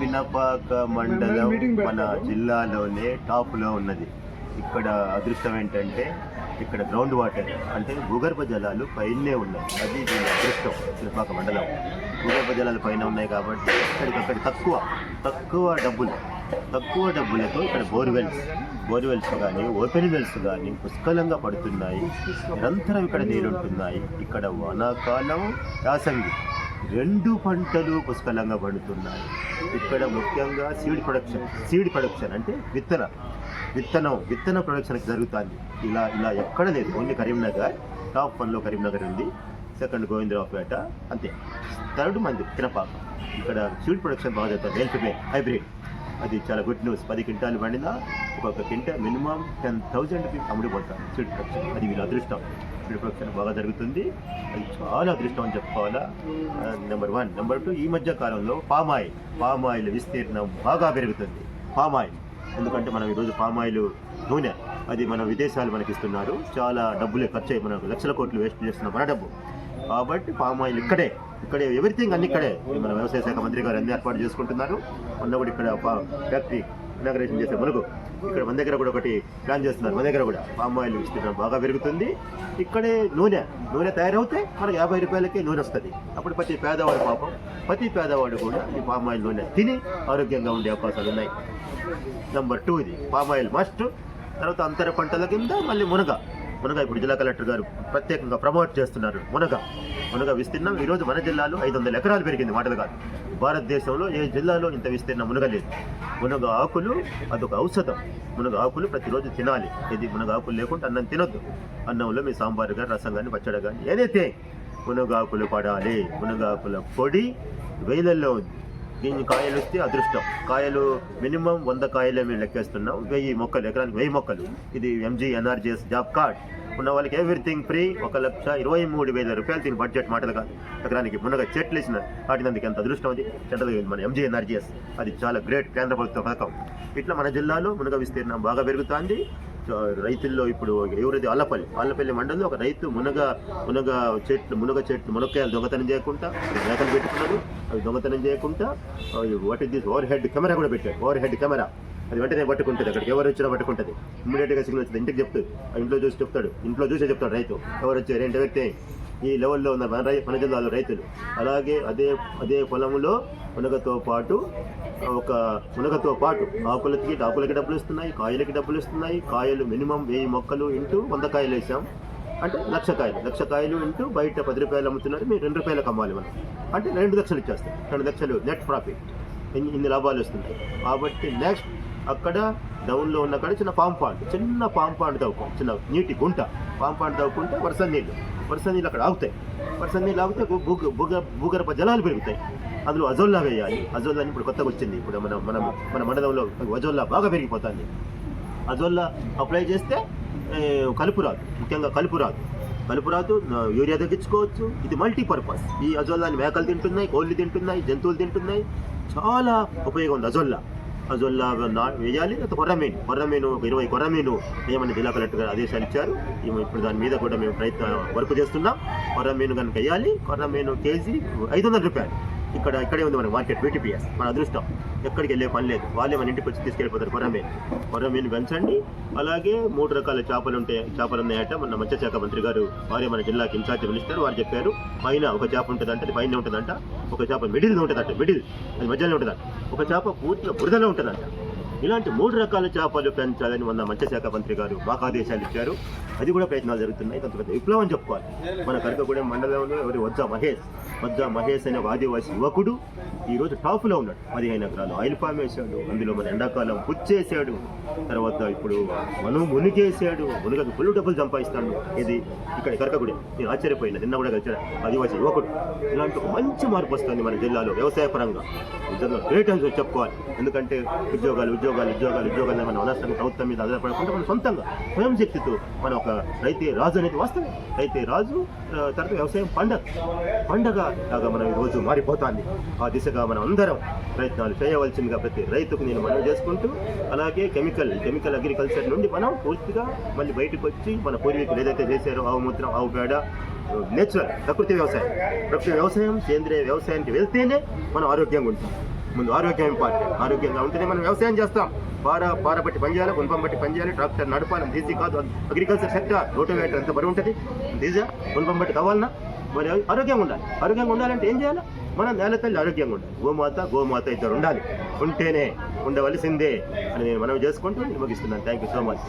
పినపాక మండలం మన జిల్లాలోనే టాప్లో ఉన్నది. ఇక్కడ అదృష్టం ఏంటంటే ఇక్కడ గ్రౌండ్ వాటర్ అంటే భూగర్భ జలాలు పైనే ఉన్నాయి. అది దీని అదృష్టం పినపాక మండలం. భూగర్భ జలాలు పైన ఉన్నాయి కాబట్టి ఇక్కడికక్కడ తక్కువ తక్కువ డబ్బులు తక్కువ డబ్బులతో ఇక్కడ బోర్వెల్స్ బోర్వెల్స్ కానీ ఓపెన్ వెల్స్ కానీ పుష్కలంగా పడుతున్నాయి. నిరంతరం ఇక్కడ నీరుంటున్నాయి. ఇక్కడ వానాకాలం యాసంగి రెండు పంటలు పుష్కలంగా పండుతున్నాయి. ఇక్కడ ముఖ్యంగా సీడ్ ప్రొడక్షన్ సీడ్ ప్రొడక్షన్ అంటే విత్తన విత్తనం విత్తన ప్రొడక్షన్ జరుగుతుంది. ఇలా ఇలా ఎక్కడ లేదు. ఓన్లీ కరీంనగర్ టాప్ వన్లో కరీంనగర్ ఉంది. సెకండ్ గోవిందరావుపేట అంతే. థర్డ్ మంది తినపాక ఇక్కడ సీడ్ ప్రొడక్షన్ బాగా జరుగుతుంది. ఎల్పిమే హైబ్రిడ్ అది చాలా గుడ్ న్యూస్. పది క్వింటాలు పండినా ఒక్కొక్క క్వింటా మినిమం టెన్ థౌజండ్కి అమ్ముడిపోతాం సీడ్ ప్రొడక్షన్. అది వీళ్ళ అదృష్టం. సీడ్ ప్రొడక్షన్ బాగా జరుగుతుంది. అది చాలా అదృష్టం అని చెప్పుకోవాలా నెంబర్ వన్ నెంబర్ టూ ఈ మధ్య కాలంలో పామ్ ఆయిల్ పామ్ ఆయిల్ విస్తీర్ణం బాగా పెరుగుతుంది. పామ్ ఆయిల్ ఎందుకంటే మనం ఈరోజు పామ్ ఆయిల్ నూనె అది మన విదేశాలు మనకి ఇస్తున్నారు చాలా డబ్బులే ఖర్చు అయ్యి మనకు లక్షల కోట్లు వేస్ట్ చేస్తున్నాం మన డబ్బు. కాబట్టి పామ్ ఆయిల్ ఇక్కడే ఇక్కడే ఎవ్రీథింగ్ అన్ని ఇక్కడే. మన వ్యవసాయ శాఖ మంత్రి గారు అన్ని ఏర్పాటు చేసుకుంటున్నారు. మొన్న కూడా ఇక్కడ ఒక ఫ్యాక్టరీ ఇనాగ్రేషన్ చేసే మనకు ఇక్కడ మన దగ్గర కూడా ఒకటి ప్లాన్ చేస్తున్నారు. మన దగ్గర కూడా పామ్ ఆయిల్ విస్తీర్ణం బాగా పెరుగుతుంది. ఇక్కడే నూనె నూనె తయారవుతే మనకు యాభై రూపాయలకి నూనె వస్తుంది. అప్పుడు ప్రతి పేదవాడు పాపం ప్రతి పేదవాడు కూడా ఈ పామ్ ఆయిల్ నూనె తిని ఆరోగ్యంగా ఉండే అవకాశాలు ఉన్నాయి. నెంబర్ టూ ఇది పామ్ ఆయిల్ మస్ట్ తర్వాత అంతర పంటల కింద మళ్ళీ మునగ. మునగ ఇప్పుడు జిల్లా కలెక్టర్ గారు ప్రత్యేకంగా ప్రమోట్ చేస్తున్నారు. మునగ మునగ విస్తీర్ణం ఈరోజు మన జిల్లాలో ఐదు వందల ఎకరాలు పెరిగింది మాటలు కాదు. భారతదేశంలో ఏ జిల్లాలో ఇంత విస్తీర్ణం మునగ లేదు. మునగ ఆకులు అదొక ఔషధం. మునగ ఆకులు ప్రతిరోజు తినాలి. ఇది మునగ ఆకులు లేకుండా అన్నం తినొద్దు. అన్నంలో మీ సాంబారు కానీ రసం కానీ పచ్చడి కానీ ఏదైతే మునగాకులు పడాలి. మునగాకుల పొడి వేలల్లో ఉంది దీని కాయలు వస్తే అదృష్టం. కాయలు మినిమం వంద కాయలే మేము లెక్కేస్తున్నాం. వెయ్యి మొక్కలు ఎకరానికి వెయ్యి మొక్కలు. ఇది ఎంజీ ఎన్ఆర్జీఎస్ జాబ్ కార్డ్ ఉన్న వాళ్ళకి ఎవ్రీథింగ్ ఫ్రీ ఒక లక్ష ఇరవై మూడు వేల రూపాయలు దీని బడ్జెట్ మాటలు కాదు. ఎకరానికి మునగ చెట్లు ఇచ్చిన వాటినందుకు ఎంత అదృష్టం అది? చెట్లు మన ఎంజీ ఎన్ఆర్జీఎస్ అది చాలా గ్రేట్ కేంద్ర ప్రభుత్వ పథకం. ఇట్లా మన జిల్లాలో మునగ విస్తీర్ణం బాగా పెరుగుతుంది. రైతుల్లో ఇప్పుడు ఎవరిది? అల్లపల్లి. అల్లపల్లి మండలంలో ఒక రైతు మునగ మునగ చెట్లు మునగ చెట్లు మునక్కాయలు దొంగతనం చేయకుండా మేకలు పెట్టుకున్నాడు. అవి దొంగతనం చేయకుండా వాటి తీసి ఓవర్ హెడ్ కెమెరా కూడా పెట్టాడు. ఓవర్ హెడ్ కెమెరా అది వెంటనే పట్టుకుంటుంది. అక్కడికి ఎవరు వచ్చినా పట్టుకుంటుంది. ఇమ్మీడియట్గా సిగ్నల్ వచ్చింది. ఇంటికి చెప్తుంది. ఇంట్లో చూసి చెప్తాడు. ఇంట్లో చూసే చెప్తాడు రైతు. ఎవరు వచ్చారు? ఏంటి? వ్యక్తి ఈ లెవెల్లో ఉన్న మన రై మన రైతులు. అలాగే అదే అదే పొలంలో మునగతో పాటు ఒక మునగతో పాటు ఆకులకి ఆకులకి డబ్బులు ఇస్తున్నాయి కాయలకి డబ్బులు ఇస్తున్నాయి కాయలు మినిమం వెయ్యి మొక్కలు ఇంటూ వంద కాయలు వేసాం. అంటే లక్ష కాయలు. లక్ష కాయలు ఇంటూ బయట పది రూపాయలు అమ్ముతున్నారు. మీరు రెండు రూపాయలకు అమ్మాలి మనం. అంటే రెండు లక్షలు ఇచ్చేస్తాం. రెండు లక్షలు నెట్ ప్రాఫిట్ ఇన్ని ఇన్ని లాభాలు వస్తున్నాయి. కాబట్టి నెక్స్ట్ అక్కడ డౌన్లో ఉన్న కాడ చిన్న పాంపాండ్ చిన్న పాంపాండ్ పాండ్ తవ్వుకో చిన్న నీటి గుంట. పామ్ తవ్వుకుంటే వర్షం నీళ్ళు. వర్షం నీళ్ళు అక్కడ ఆగుతాయి. వర్షం నీళ్ళు ఆగితే భూ- భూగ భూగర్భ జలాలు పెరుగుతాయి. అందులో అజోల్లా వేయాలి. అజోల్లా ఇప్పుడు కొత్తగా వచ్చింది. ఇప్పుడు మన మన మన మండలంలో అజోల్లా బాగా పెరిగిపోతుంది. అజోల్లా అప్లై చేస్తే కలుపు రాదు. ముఖ్యంగా కలుపు రాదు. కలుపు రాదు యూరియా తగ్గించుకోవచ్చు. ఇది మల్టీపర్పస్. ఈ అజోల్లాని మేకలు తింటున్నాయి కోళ్ళు తింటున్నాయి జంతువులు తింటున్నాయి. చాలా ఉపయోగం ఉంది అజోల్లా. అజోల్లా నా- వేయాలి. లేదా కొర్రమీను కొర్రమీను ఒక ఇరవై కొర్రమీను వేయమని జిల్లా కలెక్టర్ గారు ఆదేశాలు ఇచ్చారు. ఇప్పుడు దాని మీద కూడా మేము ప్రయత్న వర్క్ చేస్తున్నాం. కొర్రమీను కనుక వేయాలి. కొర్రమీను కేజీ ఐదు వందల రూపాయలు. ఇక్కడ ఇక్కడే ఉంది మన మార్కెట్ బీటీపీఎస్ మన అదృష్టం. ఎక్కడికి వెళ్ళే పని లేదు. వాళ్ళే మన ఇంటికి వచ్చి తీసుకెళ్ళిపోతారు. కొరమీను కొరమీను పెంచండి అలాగే మూడు రకాల చేపలు ఉంటాయి చేపలు ఉన్నాయట. మన మత్స్యశాఖ మంత్రి గారు వారే మన జిల్లాకి ఇన్ఛార్జ్ మినిస్టర్ వారు చెప్పారు. పైన ఒక చేప ఉంటుందంట అది పైన ఉంటుందంట. ఒక చేప మిడిల్ ఉంటుందంట మిడిల్. అది మధ్యలో ఉంటుందంట. ఒక చేప పూర్తిగా బురదలో ఉంటుందంట. ఇలాంటి మూడు రకాల చేపలు పెంచాలని మన మత్స్యశాఖ మంత్రి గారు మాకు ఆదేశాలు ఇచ్చారు. అది కూడా ప్రయత్నాలు జరుగుతున్నాయి. అంత పెద్ద విప్లవం చెప్పుకోవాలి. మన కనకగూడెం మండలంలో ఎవరి? వజ్జ మహేష్. వజ్జ మహేష్ అనే ఆదివాసి యువకుడు ఈరోజు టాప్లో ఉన్నాడు. పదిహేను ఎకరాలు ఆయిల్ ఫామ్ వేసాడు. అందులో మన ఎండాకాలం పుచ్చేసాడు. తర్వాత ఇప్పుడు మనం మునిగేసాడు. మునుగకు ఫుల్ డబ్బులు సంపాదిస్తాడు. ఇది ఇక్కడ కరకగుడి నేను ఆశ్చర్యపోయిన. నిన్న కూడా కలిసాడు ఆదివాసి యువకుడు. ఇలాంటి ఒక మంచి మార్పు వస్తుంది మన జిల్లాలో వ్యవసాయ పరంగా. నిజంగా గ్రేట్ అని ఎందుకంటే ఉద్యోగాలు ఉద్యోగాలు ఉద్యోగాలు ఉద్యోగాలు మనం అనవసరంగా ప్రభుత్వం మీద ఆధారపడకుండా మనం సొంతంగా స్వయం శక్తితో మనం ఒక రైతే రాజు అనేది వాస్తవం రైతే రాజు తర్వాత వ్యవసాయం పండగ పండగ లాగా మనం ఈరోజు రోజు ఆ దిశగా మనం అందరం ప్రయత్నాలు చేయవలసిందిగా ప్రతి రైతుకు నేను మనం చేసుకుంటూ అలాగే కెమికల్ కెమికల్ అగ్రికల్చర్ నుండి మనం పూర్తిగా మళ్ళీ బయటకు వచ్చి మన పూర్వీకులు ఏదైతే చేశారో ఆవు మూత్రం ఆవు పేడ నేచురల్ ప్రకృతి వ్యవసాయం. ప్రకృతి వ్యవసాయం సేంద్రియ వ్యవసాయానికి వెళ్తేనే మనం ఆరోగ్యంగా ఉంటాం. ముందు ఆరోగ్యం ఇంపార్టెంట్. ఆరోగ్యంగా ఉంటేనే మనం వ్యవసాయం చేస్తాం. పార పార బట్టి పనిచేయాలి గుణపం బట్టి పనిచేయాలి ట్రాక్టర్ నడపాలి ఈజీ కాదు అగ్రికల్చర్ సెక్టర్ రోటోవేటర్ ఎంత బరువు ఉంటుంది. ఈజీగా గుణపం బట్టి కావాలన్నా మరి ఆరోగ్యంగా ఉండాలి. ఆరోగ్యంగా ఉండాలంటే ఏం చేయాలి? మనం నేల తల్లి ఆరోగ్యంగా ఉండాలి. గోమాత గోమాత ఇద్దరు ఉండాలి. ఉంటేనే ఉండవలసిందే అని నేను మనం చేసుకుంటూ నేను ముగిస్తున్నాను థ్యాంక్ యూ సో మచ్